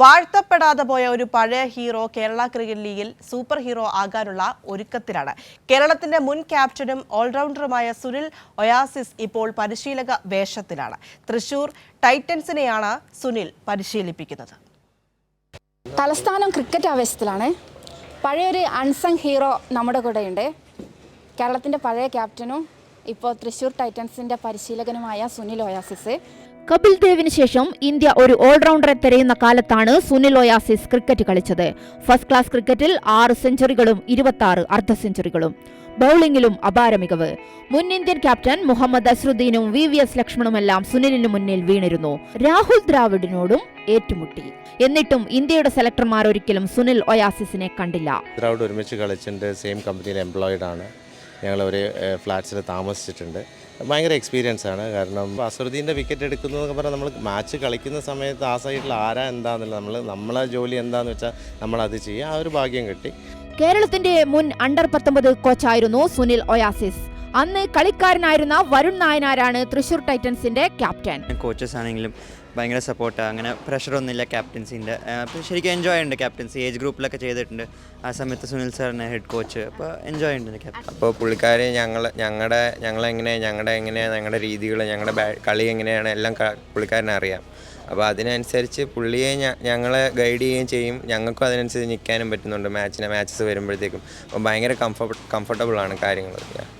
വാഴ്ത്തപ്പെടാതെ പോയ ഒരു പഴയ ഹീറോ കേരള ക്രിക്കറ്റ് ലീഗിൽ സൂപ്പർ ഹീറോ ആകാനുള്ള ഒരുക്കത്തിലാണ്. കേരളത്തിന്റെ മുൻ ക്യാപ്റ്റനും ഓൾറൗണ്ടറുമായ സുനിൽ ഒയാസിസ് ഇപ്പോൾ പരിശീലക വേഷത്തിലാണ്. തൃശൂർ ടൈറ്റൻസിനെയാണ് സുനിൽ പരിശീലിപ്പിക്കുന്നത്. തലസ്ഥാനം ക്രിക്കറ്റ് ആവേശത്തിലാണ്. പഴയൊരു അൺസങ് ഹീറോ നമ്മുടെ കൂടെയുണ്ട്. കേരളത്തിന്റെ പഴയ ക്യാപ്റ്റനും ഇപ്പോൾ തൃശൂർ ടൈറ്റൻസിന്റെ പരിശീലകനുമായ സുനിൽ ഒയാസിസ്. കപിൽ ദേവിന് ശേഷം ഇന്ത്യ ഒരു ഓൾറൗണ്ടറെ തിരയുന്ന കാലത്താണ് സുനിൽ ഒയാസിസ് ക്രിക്കറ്റ് കളിച്ചത്. ഫസ്റ്റ് ക്ലാസ് ക്രിക്കറ്റിൽ ആറ് സെഞ്ചുറികളും ഇരുപത്തി അർദ്ധ സെഞ്ചുറികളും. ബൌളിംഗിലും അപാര മികവ്. മുൻ ഇന്ത്യൻ ക്യാപ്റ്റൻ മുഹമ്മദ് അസ്രുദ്ദീനും വി വി എസ് ലക്ഷ്മണുമെല്ലാം സുനിലിന് മുന്നിൽ വീണിരുന്നു. രാഹുൽ ദ്രാവിഡിനോടും ഏറ്റുമുട്ടി. എന്നിട്ടും ഇന്ത്യയുടെ സെലക്ടർമാർ ഒരിക്കലും സുനിൽ ഒയാസിസിനെ കണ്ടില്ല. ദ്രാവിഡ് ഒരുമിച്ച് കളിച്ചിട്ടുണ്ട്. സെയിം കമ്പനിയിൽ എംപ്ലോയിഡ് ആണ്. ഞങ്ങൾ ഒരു ഫ്ലാറ്റ്സിൽ താമസിച്ചിട്ടുണ്ട്. ഭയങ്കര എക്സ്പീരിയൻസ് ആണ്. കാരണം അസറുദ്ദീന്റെ വിക്കറ്റ് എടുക്കുന്നതെന്ന് പറഞ്ഞാൽ നമ്മൾ മാച്ച് കളിക്കുന്ന സമയത്ത് ആ സൈഡിൽ ആരാ എന്താണെന്നില്ല നമ്മൾ നമ്മളെ ജോലി എന്താണെന്ന് വെച്ചാൽ നമ്മൾ അത് ചെയ്യുക. ആ ഒരു ഭാഗ്യം കിട്ടി. കേരളത്തിന്റെ മുൻ അണ്ടർ പത്തൊമ്പത് കോച്ചായിരുന്നു സുനിൽ ഒയാസിസ്. അന്ന് കളിക്കാരനായിരുന്ന വരുൺ നായനാരാണ് തൃശൂർ ടൈറ്റൻസിന്റെ ക്യാപ്റ്റൻ. കോച്ചസ് ആണെങ്കിലും ഭയങ്കര സപ്പോർട്ടാണ് അങ്ങനെ പ്രഷറൊന്നുമില്ല ക്യാപ്റ്റൻസിന്റെ അപ്പോൾ ശരിക്കും എൻജോയ് ഉണ്ട് ക്യാപ്റ്റൻസി ഏജ് ഗ്രൂപ്പിലൊക്കെ ചെയ്തിട്ടുണ്ട്. ആ സമയത്ത് സുനിൽ സാറിന് ഹെഡ് കോച്ച് അപ്പോൾ എൻജോയ് ഉണ്ട് ക്യാപ്റ്റൻ അപ്പോൾ പുള്ളിക്കാർ ഞങ്ങൾ ഞങ്ങളുടെ ഞങ്ങളെങ്ങനെ ഞങ്ങളുടെ എങ്ങനെയാണ് ഞങ്ങളുടെ രീതികൾ ഞങ്ങളുടെ ബാ- കളി എങ്ങനെയാണ് എല്ലാം ക- പുള്ളിക്കാരനെ അറിയാം. അപ്പോൾ അതിനനുസരിച്ച് പുള്ളിയെ ഞങ്ങളെ ഗൈഡ് ചെയ്യുകയും ചെയ്യും. ഞങ്ങൾക്കും അതിനനുസരിച്ച് നിൽക്കാനും പറ്റുന്നുണ്ട്. മാച്ചിനെ മാച്ചസ് വരുമ്പോഴത്തേക്കും. അപ്പോൾ ഭയങ്കര കംഫർട്ട് കംഫർട്ടബിളാണ് കാര്യങ്ങളൊക്കെ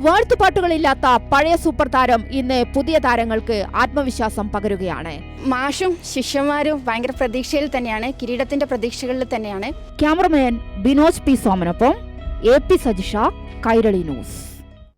വാഴ്ത്തുപാട്ടുകളില്ലാത്ത പഴയ സൂപ്പർ താരം ഇന്ന് പുതിയ താരങ്ങൾക്ക് ആത്മവിശ്വാസം പകരുകയാണ്. മാഷും ശിഷ്യന്മാരും ഭയങ്കര പ്രതീക്ഷയിൽ തന്നെയാണ് കിരീടത്തിന്റെ പ്രതീക്ഷകളിൽ തന്നെയാണ്. Cameraman Binoj P. സോമനൊപ്പം A P Sajisha Kairali news.